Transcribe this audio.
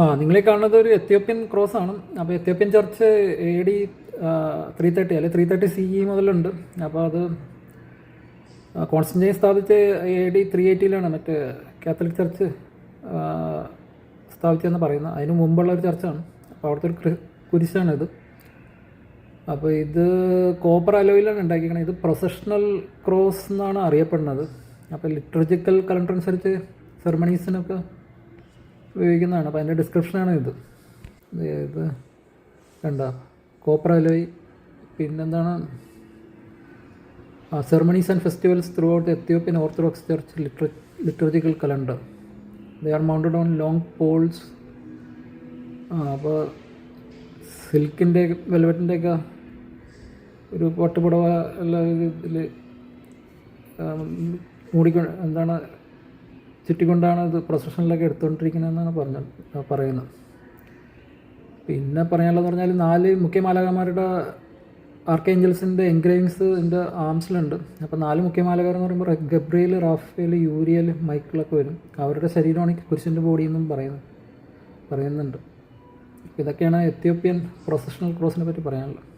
ആ നിങ്ങളെ കാണുന്നത് ഒരു എത്യോപ്യൻ ക്രോസ് ആണ്. അപ്പോൾ Ethiopian church A D three thirty അല്ലെ? ത്രീ തേർട്ടി സി ഇ മുതലുണ്ട്. അപ്പോൾ അത് കോൺസ്റ്റന്റൈൻ സ്ഥാപിച്ച എ ഡി ത്രീ എയ്റ്റിയിലാണ് മറ്റേ കാത്തലിക് ചർച്ച് സ്ഥാപിച്ചതെന്ന് പറയുന്നത്. അതിന് മുമ്പുള്ള ഒരു ചർച്ചാണ്. അപ്പോൾ അവിടുത്തെ ഒരു കുരിശാണ് കുരിശാണിത്. അപ്പോൾ ഇത് കോപ്പർ അലോയിലാണ് ഉണ്ടാക്കിയിരിക്കുന്നത് ഇത് പ്രൊസഷണൽ ക്രോസ് എന്നാണ് അറിയപ്പെടുന്നത്. അപ്പോൾ ലിറ്റർജിക്കൽ കലണ്ടർ അനുസരിച്ച് സെറമണീസിനൊക്കെ ഉപയോഗിക്കുന്നതാണ്. അപ്പോൾ അതിന്റെ ഡിസ്ക്രിപ്ഷനാണ് ഇത്. ഇത് കണ്ട. Copper alloy. പിന്നെന്താണ്? Ceremonies and festivals throughout Ethiopian orthodox church liter liturgical calendar they are mounted on long poles അപ്പോൾ സിൽക്കിന്റെ വെൽവെറ്റിന്റെ ഒക്കെ ഒരു പട്ടുപുടവ എല്ലാ ഇതിൽ മൂടിക്കൊണ്ട് എന്താണ് ചുറ്റിക്കൊണ്ടാണ് ഇത് പ്രൊസഷനിലൊക്കെ എടുത്തുകൊണ്ടിരിക്കുന്നതെന്നാണ് പറഞ്ഞത് പറയുന്നത്. പിന്നെ പറയാനുള്ളതെന്ന് പറഞ്ഞാൽ നാല് മുഖ്യമാലകന്മാരുടെ ആർക്കേഞ്ചൽസിന്റെ എൻഗ്രേവിങ്സ് എന്റെ ആംസിലുണ്ട് അപ്പോൾ നാല് മുഖ്യ മാലകാർ എന്ന് പറയുമ്പോൾ ഗബ്രിയൽ റാഫേൽ യൂരിയൽ മൈക്കിളൊക്കെ വരും. അവരുടെ ശരീരമാണ് കുരിശിന്റെ ബോഡി എന്നും പറയുന്നത് പറയുന്നുണ്ട്. ഇതൊക്കെയാണ് എത്യോപ്യൻ പ്രൊഫഷണൽ ക്രോസിനെ പറ്റി പറയാനുള്ളത്.